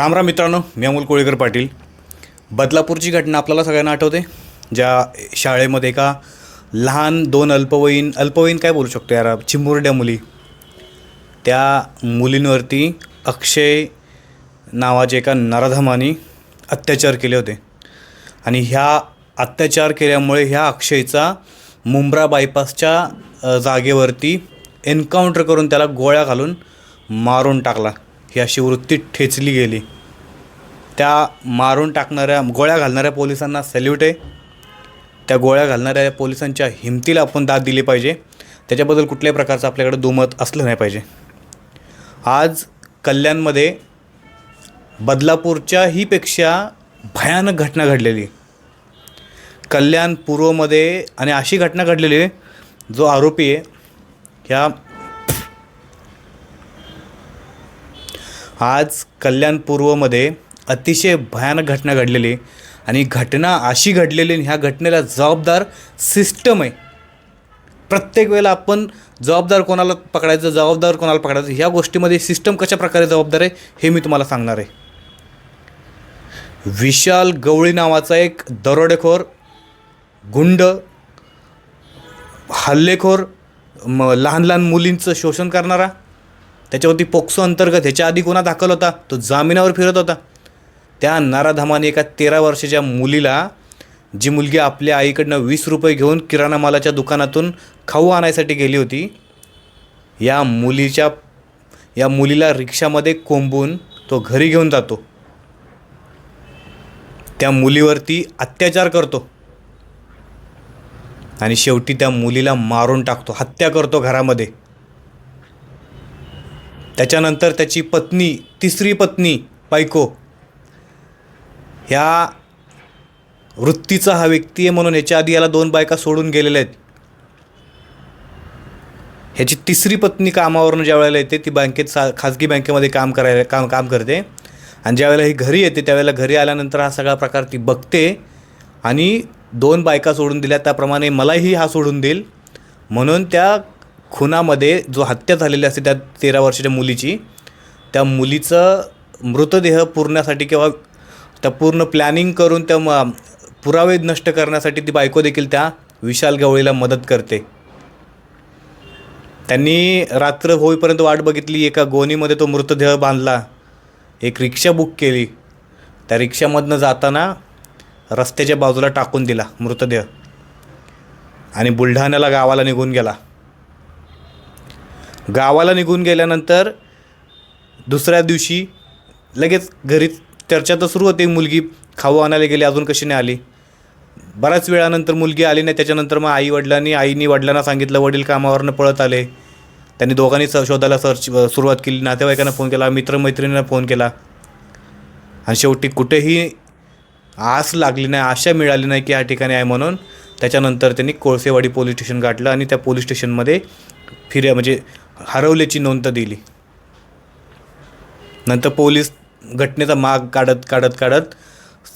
राम राम मित्रांनो मी अमोल कोळेकर पाटील. बदलापूरची घटना आपल्याला सगळ्यांना आठवते ज्या शाळेमध्ये एका लहान दोन अल्पवयीन अल्पवयीन काय बोलू शकतो यार चिमुरड्या मुली. त्या मुलींवरती अक्षय नावाचे एका नराधमानी अत्याचार केले होते. आणि ह्या अत्याचार केल्यामुळे ह्या अक्षयचा मुंब्रा बायपासच्या जागेवरती एन्काउंटर करून त्याला गोळ्या घालून मारून टाकला. ही अशी वृत्ती ठेचली गेली. त्या मारून टाकणाऱ्या गोळ्या घालणाऱ्या पोलिसांना सॅल्यूट आहे. त्या गोळ्या घालणाऱ्या पोलिसांच्या हिमतीला आपण दाद दिली पाहिजे. त्याच्याबद्दल कुठल्याही प्रकारचं आपल्याकडे दुमत असलं नाही पाहिजे. आज कल्याणमध्ये बदलापूरच्या हीपेक्षा भयानक घटना घडलेली. कल्याण पूर्वमध्ये आणि अशी घटना घडलेली आहे, जो आरोपी आहे ह्या आज कल्याण पूर्वमध्ये अतिशय भयानक घटना घडलेली आहे आणि घटना अशी घडलेली ह्या घटनेला जबाबदार सिस्टम आहे. प्रत्येक वेळेला आपण जबाबदार कोणाला पकडायचं जबाबदार कोणाला पकडायचं ह्या गोष्टीमध्ये सिस्टम कशा प्रकारे जबाबदार आहे हे मी तुम्हाला सांगणार आहे. विशाल गवळी नावाचा एक दरोडेखोर गुंड हल्लेखोर म लहान लहान मुलींचं शोषण करणारा त्याच्यावरती पोक्सो अंतर्गत ह्याच्या आधी गुन्हा दाखल होता तो जामिनावर फिरत होता. त्या नाराधामाने एका तेरा वर्षाच्या मुलीला जी मुलगी आपल्या आईकडनं वीस रुपये घेऊन किराणा मालाच्या दुकानातून खाऊ आणायसाठी गेली होती या मुलीच्या या मुलीला रिक्षामध्ये कोंबून तो घरी घेऊन जातो. त्या मुलीवरती अत्याचार करतो. आणि शेवटी त्या मुलीला मारून टाकतो हत्या करतो घरामध्ये. त्याच्यानंतर त्याची पत्नी तिसरी पत्नी बायको ह्या वृत्तीचा हा व्यक्ती आहे म्हणून याच्या आधी याला दोन बायका सोडून गेलेल्या आहेत. ह्याची तिसरी पत्नी कामावरून ज्या वेळेला येते ती बँकेत सा खाजगी बँकेमध्ये काम करायला काम काम करते. आणि ज्यावेळेला ही घरी येते त्यावेळेला घरी आल्यानंतर हा सगळा प्रकार ती बघते आणि दोन बायका सोडून दिल्या. त्याप्रमाणे मलाही हा सोडून देईल. म्हणून त्या खुनामध्ये जो हत्या झालेली असते त्या तेरा वर्षाच्या मुलीची त्या मुलीचं मृतदेह पुरण्यासाठी किंवा त्या पूर्ण प्लॅनिंग करून त्या म पुरावे नष्ट करण्यासाठी ती बायको देखील त्या विशाल गवळीला मदत करते. त्यांनी रात्र होईपर्यंत वाट बघितली एका गोणीमध्ये तो मृतदेह बांधला एक रिक्षा बुक केली. त्या रिक्षामधनं जाताना रस्त्याच्या बाजूला टाकून दिला मृतदेह आणि बुलढाण्याला गावाला निघून गेला. गावाला निघून गेल्यानंतर दुसऱ्या दिवशी लगेच घरी चर्चा तर सुरू होते. मुलगी खाऊ आणायला गेली अजून कशी नाही आली. बऱ्याच वेळानंतर मुलगी आली नाही त्याच्यानंतर मग आई वडिलांनी आईनी वडिलांना सांगितलं वडील कामावरनं पळत आले. त्यांनी दोघांनी स- शोधायला सर्च सुरुवात केली. नातेवाईकांना फोन केला मित्रमैत्रिणींना फोन केला. आणि शेवटी कुठेही आस लागली नाही आशा मिळाली नाही की या ठिकाणी आहे म्हणून. त्याच्यानंतर त्यांनी कोळसेवाडी पोलीस स्टेशन गाठलं आणि त्या पोलीस स्टेशनमध्ये फिर्या म्हणजे हरवल्याची नोंद दिली. नंतर पोलीस घटनेचा माग काढत काढत काढत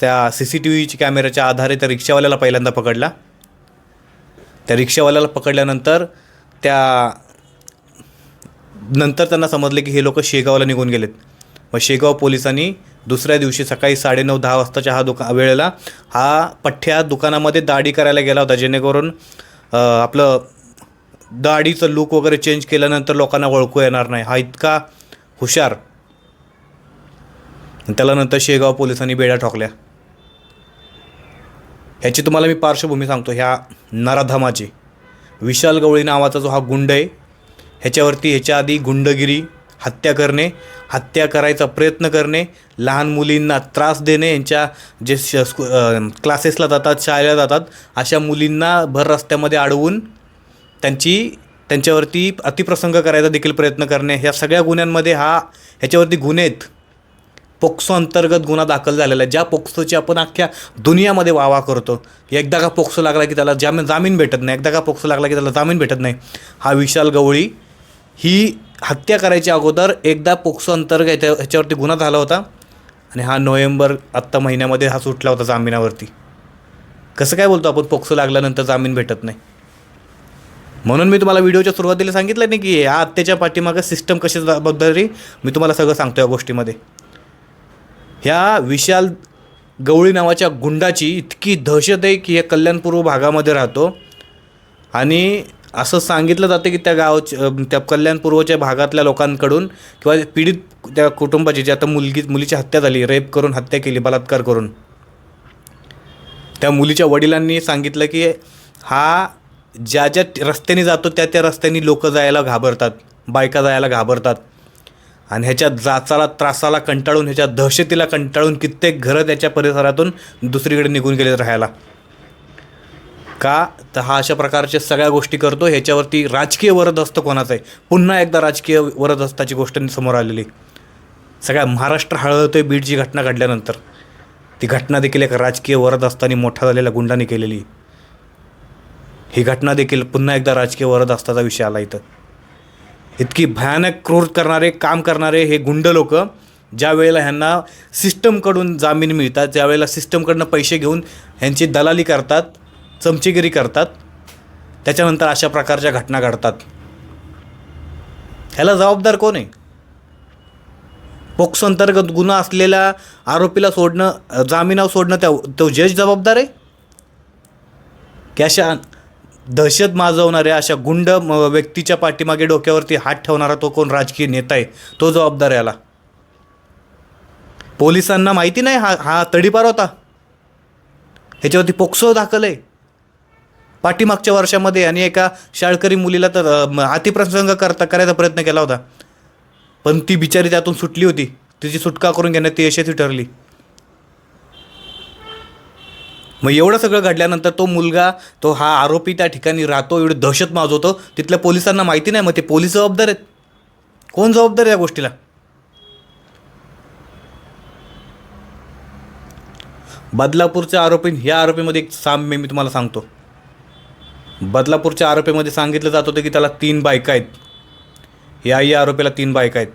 त्या सी सी टी व्हीच्या कॅमेऱ्याच्या आधारे त्या रिक्षावाल्याला पहिल्यांदा पकडला. त्या रिक्षावाल्याला पकडल्यानंतर त्या नंतर त्यांना समजले की हे लोक शेगावला निघून गेलेत. मग शेगाव पोलिसांनी दुसऱ्या दिवशी सकाळी साडेनऊ दहा वाजताच्या हा दुका वेळेला हा पठ्ठ्या दुकानामध्ये दाढी करायला गेला होता जेणेकरून आपलं दाढीचं लूक वगैरे चेंज केल्यानंतर लोकांना ओळखू येणार नाही. हा इतका हुशार. त्याला नंतर शेगाव पोलिसांनी बेड्या ठोकल्या. ह्याची तुम्हाला मी पार्श्वभूमी सांगतो. ह्या नराधमाची विशाल गवळी नावाचा जो हा गुंड आहे ह्याच्यावरती ह्याच्या आधी गुंडगिरी हत्या करणे हत्या करायचा प्रयत्न करणे लहान मुलींना त्रास देणे यांच्या जे श क्लासेसला जातात शाळेला जातात अशा मुलींना भर रस्त्यामध्ये अडवून त्यांची त्यांच्यावरती अतिप्रसंग करायचा देखील प्रयत्न करणे ह्या सगळ्या गुन्ह्यांमध्ये हा ह्याच्यावरती गुन्हे आहेत पोक्सो अंतर्गत गुन्हा दाखल झालेला आहे. ज्या पोक्सोची आपण अख्ख्या दुनियामध्ये वावा करतो एकदा का पोक्सो लागला की त्याला जामीन जामीन भेटत नाही एकदा का पोक्सो लागला की त्याला जामीन भेटत नाही हा विशाल गवळी ही हत्या करायच्या अगोदर एकदा पोक्सो अंतर्गत ह्याच्या ह्याच्यावरती गुन्हा झाला होता आणि हा नोव्हेंबर आत्ता महिन्यामध्ये हा सुटला होता जामिनावरती. कसं काय बोलतो आपण पोक्सो लागल्यानंतर जामीन भेटत नाही? म्हणून मी तुम्हाला व्हिडिओच्या सुरुवातीला सांगितलं नाही की या आत्याच्या पाठीमागं सिस्टम कशी जबाबदारी मी तुम्हाला सगळं सांगतो या गोष्टीमध्ये. ह्या विशाल गवळी नावाच्या गुंडाची इतकी दहशत आहे की हे कल्याणपूर्व भागामध्ये राहतो. आणि असं सांगितलं जातं की त्या गावच्या त्या कल्याणपूर्वच्या भागातल्या लोकांकडून किंवा पीडित त्या कुटुंबाची जी आता मुलगी मुलीची हत्या झाली रेप करून हत्या केली बलात्कार करून. त्या मुलीच्या वडिलांनी सांगितलं की हा ज्या ज्या रस्त्याने जातो त्या त्या रस्त्याने लोकं जायला घाबरतात बायका जायला घाबरतात. आणि ह्याच्या जाचाला त्रासाला कंटाळून ह्याच्या दहशतीला कंटाळून कित्येक घरं त्याच्या परिसरातून दुसरीकडे निघून गेले राहायला. का? तर हा अशा प्रकारच्या सगळ्या गोष्टी करतो. ह्याच्यावरती राजकीय वरदहस्त कोणाचं आहे? पुन्हा एकदा राजकीय वरदहस्ताची गोष्ट समोर आलेली. सगळ्या महाराष्ट्र हळहळतोय बीडची घटना घडल्यानंतर. ती घटना देखील एक राजकीय वरदहस्तानी मोठा झालेल्या गुंडाने केलेली. ही घटना देखील पुन्हा एकदा राजकीय वरदहस्ताचा विषय आला इथं. इतकी भयानक क्रूर करणारे काम करणारे हे गुंड लोक ज्या वेळेला ह्यांना सिस्टमकडून जामीन मिळतात ज्या वेळेला सिस्टमकडनं पैसे घेऊन ह्यांची दलाली करतात चमचेगिरी करतात त्याच्यानंतर अशा प्रकारच्या घटना घडतात. ह्याला जबाबदार कोण आहे? पोक्सो अंतर्गत गुन्हा असलेल्या आरोपीला सोडणं जामिनावर सोडणं त्या तो जज जबाबदार आहे? की अशा दहशत माजवणाऱ्या अशा गुंड म- व्यक्तीच्या पाठीमागे डोक्यावरती हात ठेवणारा तो कोण राजकीय नेता आहे? तो जबाबदार आहे याला. पोलिसांना माहिती नाही हा हा तडीपार होता. ह्याच्यावरती पोक्सो दाखल आहे. पाठीमागच्या वर्षामध्ये आणि एका शाळकरी मुलीला तर अतिप्रसंग करता करायचा प्रयत्न केला होता. पण ती बिचारी त्यातून सुटली होती. तिची सुटका करून घेण्यात ती यशस्वी ठरली. मग एवढं सगळं घडल्यानंतर तो मुलगा तो हा आरोपी त्या ठिकाणी राहतो एवढी दहशत माजवतो तिथल्या पोलिसांना माहिती नाही मग ते पोलीस जबाबदार आहेत. कोण जबाबदार या गोष्टीला? बदलापूरच्या आरोपी ह्या आरोपीमध्ये एक साम्य मी तुम्हाला सांगतो. बदलापूरच्या आरोपीमध्ये सांगितलं जात होतं की त्याला तीन बायका आहेत. याही आरोपीला तीन बायका आहेत.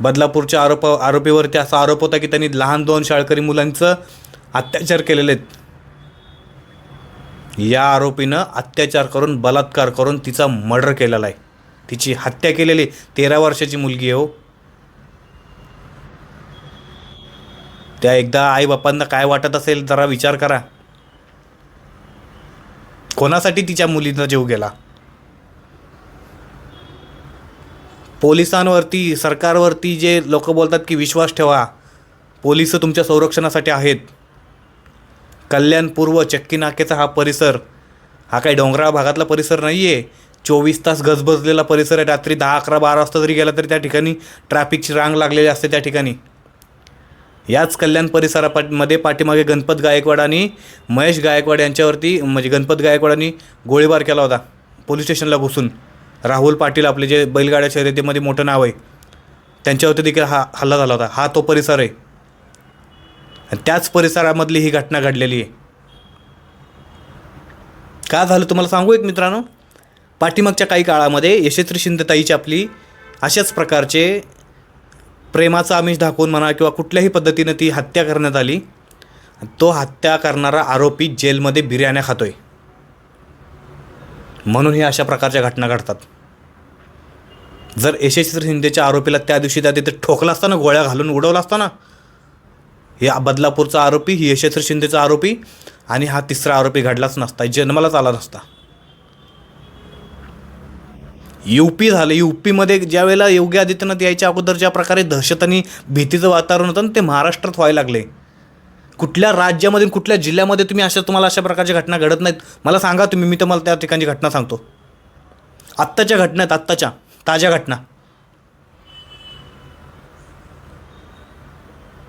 बदलापूरच्या आरोप आरोपीवरती असा आरोप होता की त्यांनी लहान दोन शाळकरी मुलांचं अत्याचार केलेले आहेत. या आरोपीनं अत्याचार करून बलात्कार करून तिचा मर्डर केलेला आहे. तिची हत्या केलेली तेरा वर्षाची मुलगी आहे हो. त्या एकदा आईबापांना काय वाटत असेल जरा विचार करा. कोणासाठी तिच्या मुलीनं जीव गेला? पोलिसांवरती सरकारवरती जे लोक बोलतात की विश्वास ठेवा पोलीस तुमच्या संरक्षणासाठी आहेत. कल्याण पूर्व चक्की हा परिसर हा काही डोंगराळ भागातला परिसर नाही आहे चोवीस तास गजबजलेला परिसर आहे. रात्री दहा अकरा बारा वाजता जरी गेला तरी त्या ठिकाणी ट्रॅफिकची रांग लागलेली असते त्या ठिकाणी. याच कल्याण परिसरामध्ये पाठीमागे गणपत गायकवाड आणि महेश गायकवाड यांच्यावरती म्हणजे गणपत गायकवाडांनी गोळीबार केला होता. पोलीस स्टेशनला घुसून. राहुल पाटील आपले जे बैलगाड्या शर्यतीमध्ये मोठं नाव आहे त्यांच्यावरती देखील हा हल्ला झाला होता. हा तो परिसर आहे. आणि त्याच परिसरामधली ही घटना घडलेली आहे. का झालं तुम्हाला सांगू एक मित्रांनो? पाठीमागच्या काही काळामध्ये यशस्वी शिंदेताईची आपली अशाच प्रकारचे प्रेमाचा आमिष दाखवून म्हणा किंवा कुठल्याही पद्धतीनं ती हत्या करण्यात आली. तो हत्या करणारा आरोपी जेलमध्ये बिर्याण्या खातोय. म्हणून हे अशा प्रकारच्या घटना घडतात. जर यशस्वी शिंदेच्या आरोपीला त्या दिवशी त्या तिथे ठोकला असताना गोळ्या घालून उडवला असताना हे बदलापूरचा आरोपी ही यशस्वी शिंदेचा आरोपी आणि हा तिसरा आरोपी घडलाच नसता जन्मालाच आला नसता. यू पी झालं. यू पीमध्ये ज्या वेळेला योगी आदित्यनाथ यायच्या अगोदर ज्या प्रकारे दहशत आणि भीतीचं वातावरण होतं ते महाराष्ट्रात व्हायला लागले. कुठल्या राज्यामध्ये कुठल्या जिल्ह्यामध्ये तुम्ही अशा तुम्हाला अशा प्रकारच्या घटना घडत नाहीत? मला सांगा तुम्ही मी तुम्हाला त्या ठिकाणी घटना सांगतो. आत्ताच्या घटना आहेत आत्ताच्या ताज्या घटना.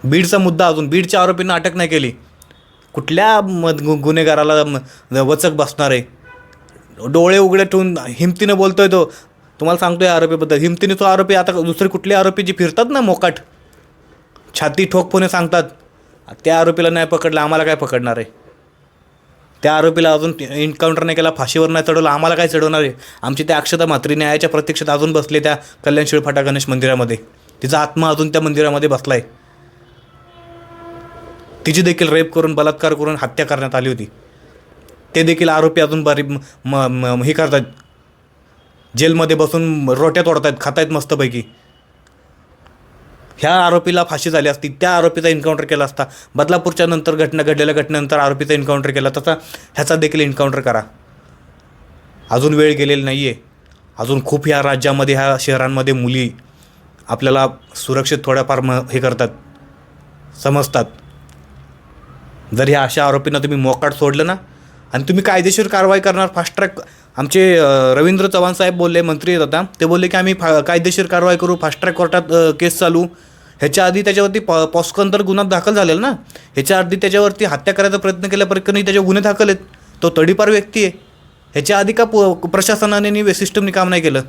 बीडचा मुद्दा अजून बीडच्या आरोपींना अटक नाही केली. कुठल्या म गु- गुन्हेगाराला वचक बसणार आहे? डोळे उघडे ठेवून हिमतीनं बोलतोय तो. तुम्हाला सांगतोय आरोपीबद्दल. हिमतीने तो आरोपी आता दुसरे कुठले आरोपी जे फिरतात ना मोकाट? छाती ठोकपणे सांगतात. त्या आरोपीला नाही पकडलं आम्हाला काय पकडणार आहे? त्या आरोपीला अजून एन्काउंटर नाही केला फाशीवर नाही चढवलं आम्हाला काय चढवणार आहे? आमची त्या अक्षता मात्री न्यायाच्या प्रत्यक्षात अजून बसले त्या कल्याण शिळफाटा गणेश मंदिरामध्ये. तिचा आत्मा अजून त्या मंदिरामध्ये बसला आहे तिची देखील रेप करून बलात्कार करून हत्या करण्यात आली होती. ते देखील आरोपी अजून बरी म म- म- हे करतात. जेलमध्ये बसून रोट्या तोडतायत खातायत मस्तपैकी. ह्या आरोपीला फाशी झाली असती. त्या आरोपीचा एन्काउंटर केला असता. बदलापूरच्या नंतर घटना घडलेल्या घटनेनंतर आरोपीचा एन्काउंटर केला. तसा ह्याचा देखील एन्काउंटर करा. अजून वेळ गेलेली नाही आहे अजून खूप ह्या राज्यामध्ये ह्या शहरांमध्ये मुली आपल्याला सुरक्षित थोड्याफार म हे करतात. समजतात. जर ह्या अशा आरोपींना तुम्ही मोकाट सोडलं ना आणि तुम्ही कायदेशीर कारवाई करणार फास्ट ट्रॅक आमचे रवींद्र चव्हाण साहेब बोलले मंत्री आहेत आता. ते बोलले की आम्ही फा कायदेशीर कारवाई करू फास्ट ट्रॅक कोर्टात केस चालू. ह्याच्या आधी त्याच्यावरती प पॉस्कन तर गुन्हा दाखल झालेला ना. ह्याच्या आधी त्याच्यावरती हत्या करायचा प्रयत्न केल्याप्रकरणी त्याचे गुन्हे दाखल आहेत? तो तडीपार व्यक्ती आहे. ह्याच्या आधी का प प्रशासनाने सिस्टमने काम नाही केलं?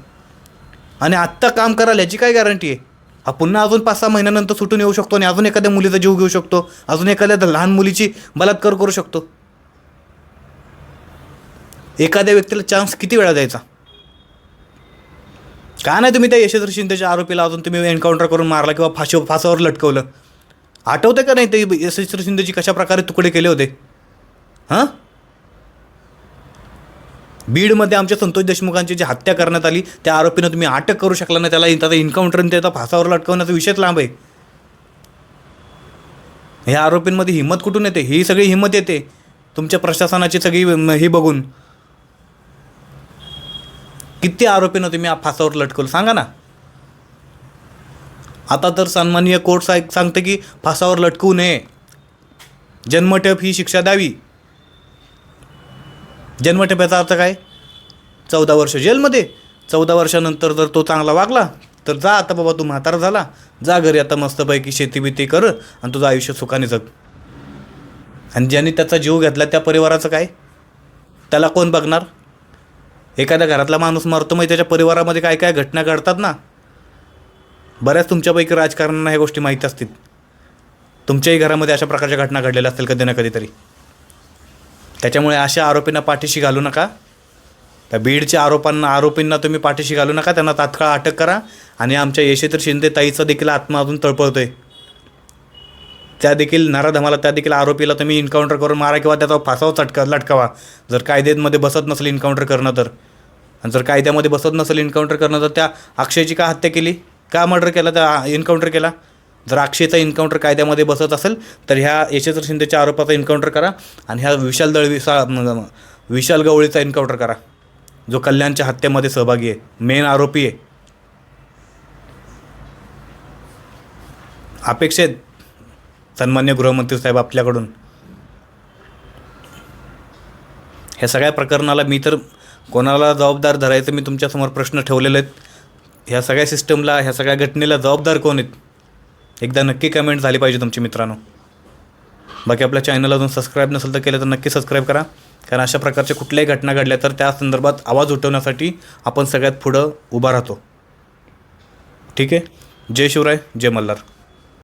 आणि आत्ता काम कराल याची काय गॅरंटी आहे? हा पुन्हा अजून पाच सहा महिन्यानंतर सुटून येऊ शकतो आणि अजून एखाद्या मुलीचा जीव घेऊ शकतो. अजून एखाद्या लहान मुलीची बलात्कार करू शकतो. एखाद्या व्यक्तीला चान्स किती वेळा द्यायचा? का नाही तुम्ही त्या यशस्वी शिंदेच्या आरोपीला अजून तुम्ही एन्काउंटर करून मारला किंवा फाशी फासावर लटकवलं? आठवतं का नाही ते यशस्वी शिंदेची कशा प्रकारे तुकडे केले होते? हां? बीडमध्ये आमच्या संतोष देशमुखांची जी हत्या करण्यात आली त्या आरोपीनं तुम्ही अटक करू शकला नाही त्याला त्याचा इन्काउंटर त्याचा फासावर लटकवण्याचा विषयच लांब आहे. ह्या आरोपींमध्ये हिंमत कुठून येते? ही सगळी हिंमत येते तुमच्या प्रशासनाची सगळी ही बघून. किती आरोपीनं तुम्ही फासावर लटकवलं? सांगा ना. आता तर सन्माननीय कोर्ट साहेब सांगते की फासावर लटकू नये. जन्मठेप ही शिक्षा द्यावी. जन्मठेप्याचा अर्थ काय? चौदा वर्ष जेलमध्ये. चौदा वर्षानंतर जर तो चांगला वागला तर जा आता बाबा तू म्हातारा झाला. जा घरी आता मस्तपैकी शेती बिती कर आणि तुझं आयुष्य सुखाने जग. आणि ज्याने त्याचा जीव घेतला त्या परिवाराचं काय? त्याला कोण बघणार? एखाद्या घरातला माणूस मरतो मग त्याच्या परिवारामध्ये काय काय घटना घडतात ना? बऱ्याच तुमच्यापैकी राजकारण्यांना ह्या गोष्टी माहीत असतील. तुमच्याही घरामध्ये अशा प्रकारच्या घटना घडलेल्या असतील कधी ना कधीतरी. त्याच्यामुळे अशा आरोपींना पाठीशी घालू नका. त्या बीडच्या आरोपांना आरोपींना तुम्ही पाठीशी घालू नका. त्यांना तात्काळ अटक करा. आणि आमच्या यशेतर शिंदे ताईचा देखील आत्मा अजून तळपळतोय. त्या देखील नराधमाला त्या देखील आरोपीला तुम्ही इन्काउंटर करून मारा किंवा त्याचा फासाव चटका लटकावा. जर कायद्यामध्ये बसत नसेल इन्काउंटर करणं तर. आणि जर कायद्यामध्ये बसत नसेल इन्काउंटर करणं तर त्या अक्षयची का हत्या केली? का मर्डर केला? त्या इन्काउंटर केला? जर अक्षयचा इन्काउंटर कायद्यामध्ये बसत असेल तर ह्या यशेंद्र शिंदेच्या आरोपाचा इन्काउंटर करा आणि ह्या विशाल दळविसा विशाल गवळीचा इन्काउंटर करा. जो कल्याणच्या हत्येमध्ये सहभागी आहे. मेन आरोपी आहे. अपेक्षित सन्मान्य गृहमंत्री साहेब आपल्याकडून. ह्या सगळ्या प्रकरणाला मी तर कोणाला जबाबदार धरायचं मी तुमच्यासमोर प्रश्न ठेवलेले आहेत. ह्या सगळ्या सिस्टमला ह्या सगळ्या घटनेला जबाबदार कोण आहेत? एकदा नक्की कमेंट झाली पाहिजे तुमची मित्रांनो. बाकी आपल्या चॅनल अजून सबस्क्राईब नसेल तर केलं तर नक्की सबस्क्राईब करा. कारण अशा प्रकारच्या कुठल्याही घटना घडल्या तर त्या संदर्भात आवाज उठवण्यासाठी आपण सगळ्यात पुढं उभा राहतो. ठीक आहे? जय शिवराय जय मल्हार.